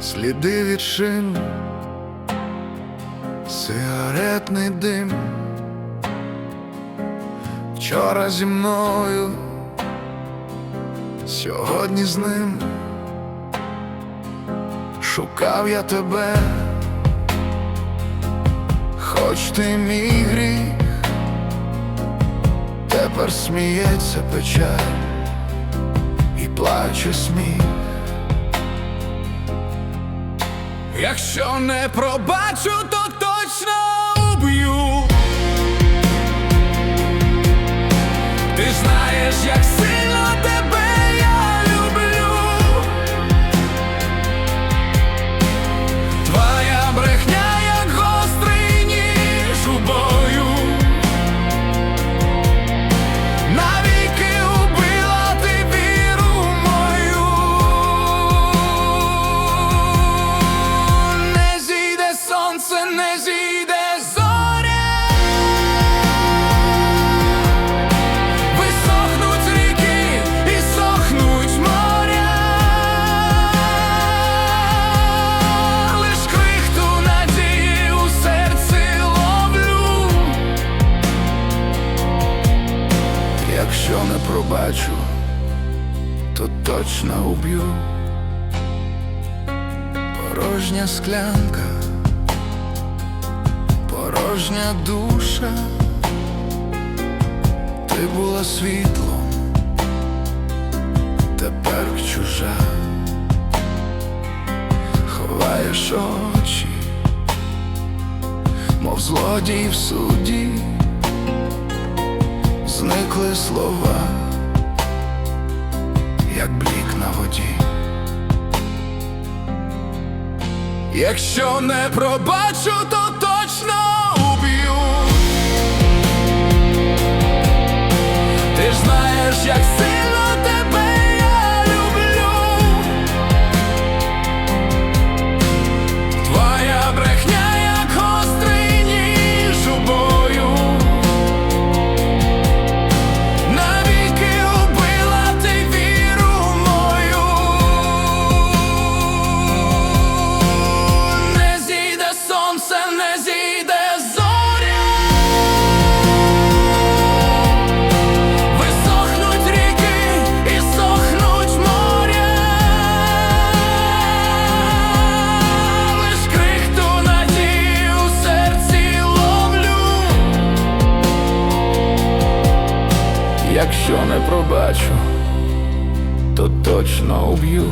сліди від шин, сигаретний дим. Вчора зі мною, сьогодні з ним. Шукав я тебе, хоч ти мій гріх, тепер сміється печаль і плаче сміх. Якщо не пробачу, то точно уб'ю. Ти знаєш, як сильно Якщо не пробачу, то точно уб'ю. Порожня склянка, порожня душа. Ти була світлом, тепер чужа, ховаєш очі, мов злодій в суді, зникли слова, як блік на воді. Якщо не пробачу, то точно уб'ю. Ти ж знаєш, як Якщо не пробачу, то точно уб'ю.